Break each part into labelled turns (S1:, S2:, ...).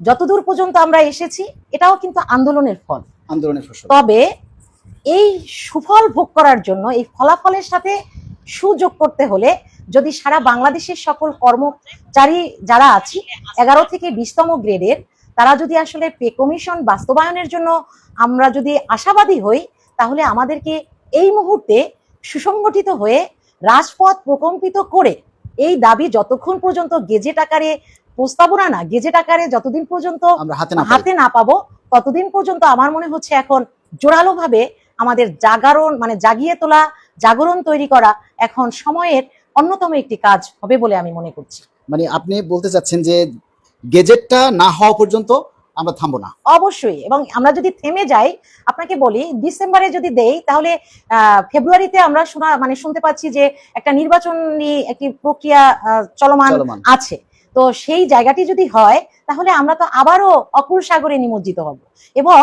S1: যতদূর পর্যন্ত আমরা এসেছি এটাও কিন্তু আন্দোলনের ফল।
S2: আন্দোলনের ফসল।
S1: তবে এই সুফল ভোগ করার জন্য এই ফলাফলের সাথে সুযোগ করতে হলে যদি সারা বাংলাদেশের সকল কর্মচারী যারা আছি এগারো থেকে বিশতম গ্রেডের তারা যদি আসলে পে কমিশন বাস্তবায়নের জন্য আমরা যদি আশাবাদী হই তাহলে আমাদেরকে এই মুহূর্তে সুসংগঠিত হয়ে রাজপথ প্রকম্পিত করে এই দাবি যতক্ষণ পর্যন্ত গেজেট আকারে প্রস্তাবনা না গেজেট আকারে যতদিন পর্যন্ত
S2: হাতে না
S1: পাবো ততদিন পর্যন্ত আমার মনে হচ্ছে এখন জোরালো ভাবে আমাদের জাগরণ মানে জাগিয়ে তোলা জাগরণ তৈরি করা এখন সময়ের অন্যতম একটি কাজ হবে বলে আমি মনে করছি।
S2: মানে আপনি বলতে চাচ্ছেন যে গেজেটটা না হওয়া পর্যন্ত আমরা থামবো না।
S1: অবশ্যই এবং আমরা যদি থেমে যাই আপনাকে বলি ডিসেম্বরে যদি দেই তাহলে আহ, ফেব্রুয়ারিতে আমরা শোনা মানে শুনতে পাচ্ছি যে একটা নির্বাচনী একটি প্রক্রিয়া চলমান। আছে। তো সেই জায়গাটি যদি হয় তাহলে আমরা তো আবারও অকুল সাগরে নিমজ্জিত হব। এবং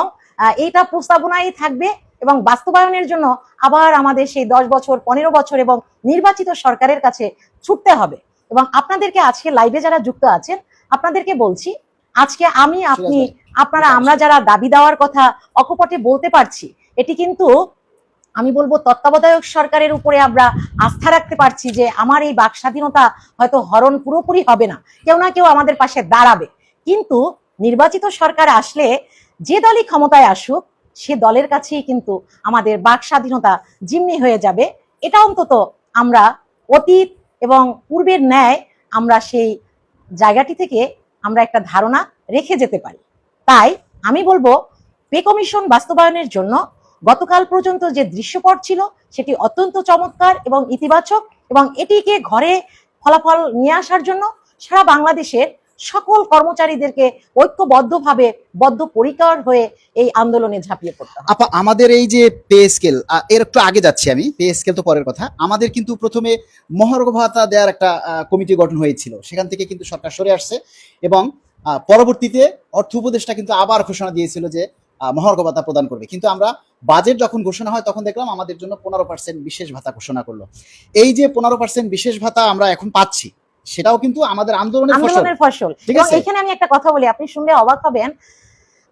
S1: এইটা প্রস্তাবনায় থাকবে এবং বাস্তবায়নের জন্য আবার আমাদের সেই দশ বছর পনেরো বছর এবং নির্বাচিত সরকারের কাছে ছুটতে হবে। এবং আপনাদেরকে আজকে লাইভে যারা যুক্ত আছেন আপনাদেরকে বলছি আজকে আমি আপনি আপনারা আমরা যারা দাবি দেওয়ার কথা অকপটে বলতে পারছি এটি কিন্তু আমি বলব তত্ত্বাবধায়ক সরকারের উপরে আমরা আস্থা রাখতে পারছি যে আমার এই বাক স্বাধীনতা হয়তো হরণ পুরোপুরি হবে না। কেউ না কেউ আমাদের পাশে দাঁড়াবে। কিন্তু নির্বাচিত সরকার আসলে যে দলই ক্ষমতায় আসুক, সে দলের কাছেই কিন্তু আমাদের বাক স্বাধীনতা জিম্মি হয়ে যাবে। এটা অন্তত আমরা অতীত এবং পূর্বের ন্যায় আমরা সেই জায়গাটি থেকে আমরা একটা ধারণা রেখে যেতে পারি। তাই আমি বলব, পে কমিশন বাস্তবায়নের জন্য গতকাল পর্যন্ত যে দৃশ্যপট ছিল, সেটি অত্যন্ত চমৎকার এবং ইতিবাচক এবং এটিকে ঘরে ফলাফল নিয়ে আসার জন্য সারা বাংলাদেশের সকল কর্মচারীদেরকে ঐক্যবদ্ধভাবে বদ্ধপরিকর হয়ে এই আন্দোলনে ঝাঁপিয়ে পড়তে
S2: আপা, আমাদের এই যে পে স্কেল এর একটু আগে যাচ্ছি আমি, পে স্কেল তো পরের কথা। আমাদের কিন্তু প্রথমে মহার্ঘ ভাতা দেওয়ার একটা কমিটি গঠন হয়েছিল। সেখান থেকে কিন্তু সরকার সরে আসছে এবং পরবর্তীতে অর্থ উপদেষ্টা কিন্তু আবার ঘোষণা দিয়েছিল যে মহার্ঘ ভাতা প্রদান করবে। কিন্তু আমরা বাজেট যখন ঘোষণা হয় তখন দেখলাম আমাদের জন্য পনেরো পার্সেন্ট বিশেষ ভাতা ঘোষণা করল। এই যে পনেরো পার্সেন্ট বিশেষ ভাতা আমরা এখন পাচ্ছি সেটাও কিন্তু আমাদের আন্দোলনের
S1: আন্দোলনের ফসল।
S2: ঠিক আছে।
S1: এখানে আমি একটা কথা বলি আপনি শুনলে অবাক হবেন।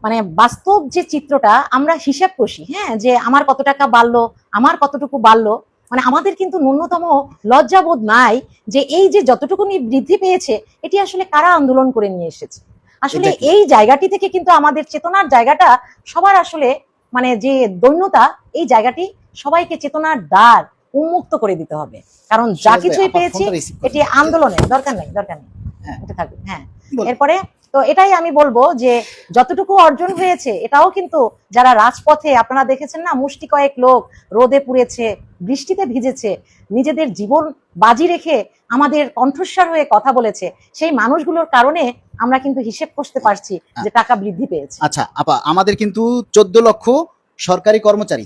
S1: মানে বাস্তব যে চিত্রটা আমরা হিসাব কষি হ্যাঁ? যে আমার কত টাকা বাড়লো আমার কতটুকু বাড়লো মানে আমাদের কিন্তু ন্যূনতম লজ্জাবোধ নাই যে এই যে যতটুকু বৃদ্ধি পেয়েছে এটি আসলে কারা আন্দোলন করে নিয়ে এসেছে? আসলে এই জায়গাটি থেকে কিন্তু আমাদের চেতনার জায়গাটা সবার আসলে মানে যে দৈন্যতা এই জায়গাটি সবাইকে চেতনার দ্বার উন্মুক্ত করে দিতে হবে। কারণ যা কিছুই পেয়েছি। এটি আন্দোলনের দরকার নেই দরকার নেই।
S2: হ্যাঁ।
S1: এটা থাকবে হ্যাঁ। এরপরে তো এটাই আমি বলব যে যতটুকু অর্জন হয়েছে এটাও কিন্তু যারা রাজপথে আপনারা দেখেছেন না মুষ্টি কয়েক লোক রোদে পুড়েছে বৃষ্টিতে ভিজেছে নিজেদের জীবন বাজি রেখে আমাদের কণ্ঠস্বর হয়ে কথা বলেছে সেই মানুষগুলোর কারণে আমরা কিন্তু হিসেব করতে পারছি যে টাকা বৃদ্ধি পেয়েছে।
S2: আচ্ছা আপা আমাদের কিন্তু চোদ্দ লক্ষ সরকারি কর্মচারী।